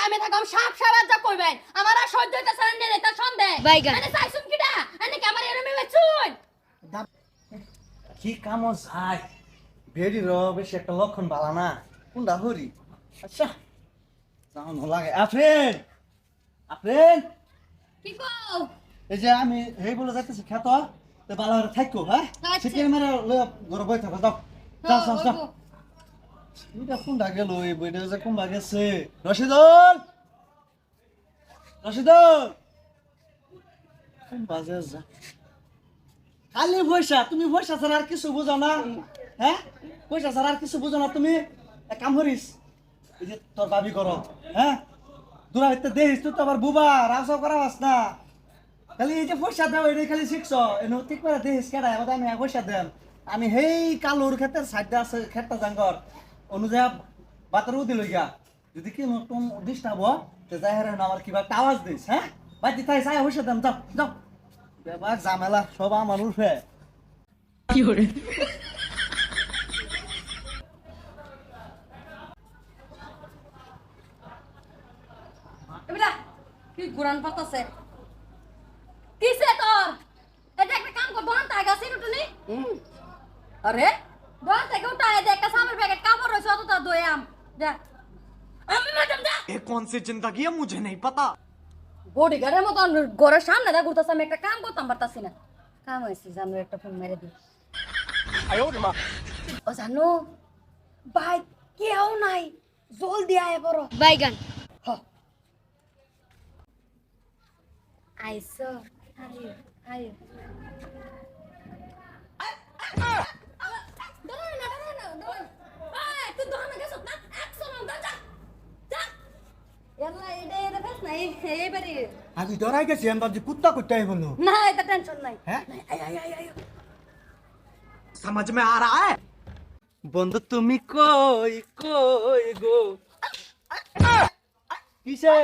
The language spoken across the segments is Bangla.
টাইমে থাকাম সাপ সাপ যা কইবেন আমার আর সহ্য হইতাছে না রে তা সন্দেহ। বাইগান। আরে চাইছুন কিডা আনে কি আমার এরমে বেচুন? কি কাম যাই বেড়ি র বেশি একটা লক্ষণ ভালো না। কোনটা হরি? আচ্ছা যাও লাগে। আফরেন! আফরেন! কি কও? এই যে আমি হেই বলে যাইতেছি খেত তো ভালো করে থাকো হ্যাঁ? আচ্ছা। সেখানে মেরে লয়ে ঘরে বই থাকো যাও। যাও যাও। খালি পয়সা, তুমি পয়সা ছাড়া আর কিছু না। হ্যাঁ? পয়সা ছাড়া আর কিছু না তুমি। এক কাম করিস তোর করো হ্যাঁ? দূরা হইতে তুই তো আবার বুবা রাসাও করা না। খালি এই যে পয়সা দাও, এটাই খালি শিখছ। এনে ঠিক করে দেখিস, কেডা আমি পয়সা দেন। আমি সেই কালুর ক্ষেত্রে সাইডে আছে ক্ষেত্রে জাঙ্গর। অনুযায়ী বাতার উদি লইগা। যদি কি নতুন ডিস্টার্ব তে যাই হারে আমার কিবা একটা আওয়াজ দিস হ্যাঁ বাড়িতে তাই চাই পয়সা দেন যাও যাও। ব্যাপার ঝামেলা সব আমার উঠে এবিলা কি গুরান পাতাছে কিসে তোর এটা একটা কাম কর তাই গাছে আরে থেকে রয়েছে অত তার দই আম যা আমি ম্যাডাম যা ये कौन सी जिंदगी है मुझे नहीं पता বডি গার্ডের মতো ঘরের সামনে দা ঘুরতেছে আমি একটা কাম করতাম পারতাছি না কাম হয়েছে জানো একটা ফোন মেরে দিই ও জানো ভাই কেউ নাই জলদি আয় বড় বাইগান আইসো আয় আয় এইবারে আমি ডরাই গেছি আমার যে কুত্তা কুত্তা আই বলল না এটা টেনশন নাই। হ্যাঁ? সমাজ মে আর বন্ধু তুমি কই কই গো? কিসে?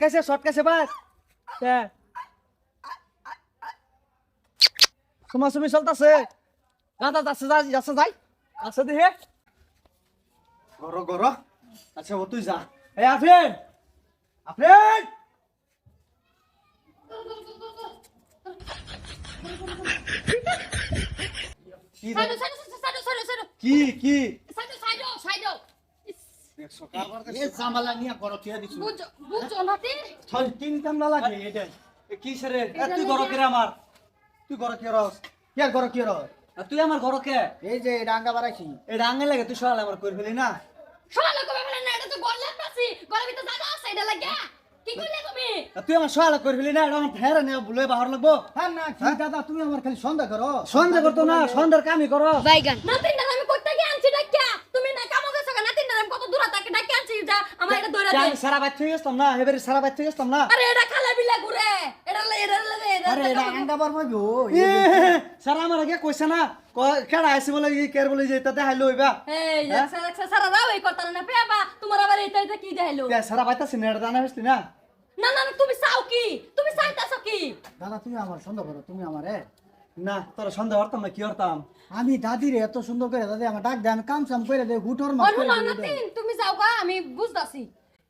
কাছে কাছে বাস তোমার সুমি চলতাছে। দাদা যাচ্ছে যাচ্ছে যাই। আছে দিহে। গর গর। আচ্ছা ও তুই যা। এই আফিন আফরিন কি কি করো তুই আমার। তুই ঘর কে রস। কে ঘর কে রস? তুই আমার ঘর কে? এই যে ডাঙ্গা বাড়াইছি। এই ডাঙ্গে লাগে তুই সকালে আমার কই ফেলি না শোনা লোক বলে না এটা তো পাশি গলার ভিতর জায়গা আছে এটা লাগা কি কইলে তুমি? তুই আমার কই ফেলি না এটা আমার ফেরে নে বুলে বাহার লাগবো। হ্যাঁ না কি দাদা তুমি আমার খালি সন্দেহ করো। সন্ধ্যা করতো না সন্ধ্যার কামই করো। বাইগান। না আমি কইতে গিয়ে আনছি ডাক্কা তুমি না কামো গেছো কেন নাতিন আমি কত দূর তাকে ডাক্কা আনছি যা আমার এটা দৌড়া দে। সারা গেছতাম না এবারে সারা গেছতাম না। আরে এটা খালা বিলা ঘুরে এটা লে এটা লে এটা আরে এটা ডাঙ্গা বার মাইবো এ, সারা আমার আগে কইছে না কেডা আইছে বলে ই কের বলে যে তাতে হাইলো হইবা এই একসা একসা সারা রাও এই করতাল না পেবা তোমার আবার এটা এটা কি দেখাইলো? কে সারা বাইতাছি না হইছিস না? না না না, তুমি চাও কি? তুমি চাইতাছো কি? দাদা তুমি আমার সন্দেহ করো তুমি আমারে? না তোর সন্দেহ হরতাম না কি হরতাম? আমি দাদিরে এত সুন্দর করে দাদি আমার ডাক দেয় আমি কাম সাম করে মাছ দেই, নাতিন তুমি যাও গা আমি বুঝতাছি।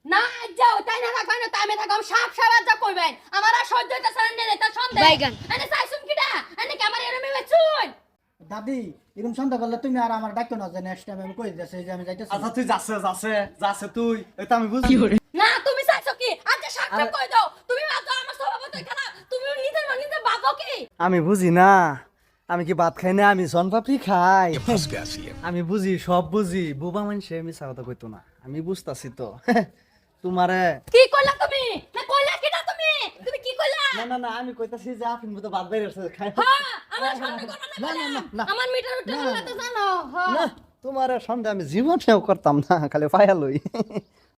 না যাও তাই না রাখবাই না টাইমে থাকাম সাপ সাপ যা কইবেন আমার আর সহ্য হইতাছে না রে তা সন্দেহ বাইগান। আনে চাইছুন কিডা আনে কি এরমে বেচুন দাদি এরকম সন্দেহ করলে তুমি আর আমার ডাক্তার না যে নেক্সট টাইম আমি কই যে আমি যাইতেছি। আচ্ছা তুই যাচ্ছে যাচ্ছে যাচ্ছে তুই এটা আমি বুঝি না তুমি চাইছো কি? আজ সাপ সাপ কই দাও তুমি আমার নিজের কি? আমি বুঝি না আমি কি ভাত খাই না আমি সনপাপড়ি খাই। আমি। বুঝি সব বুঝি বোবা মানুষে আমি কথা কইতো না আমি বুঝতাছি তো। তোমারে কি কইলা তুমি না কইলা কিডা তুমি তুমি কি কইলা না না না আমি কইতাছি যে আফিন মতো বাদ বাইরে আছে খাই। হ্যাঁ আমার না না, না, না। আমার মিটার তো জানো হ্যাঁ। তোমার সন্দেহ আমি জীবনেও করতাম না খালি পায়া লই।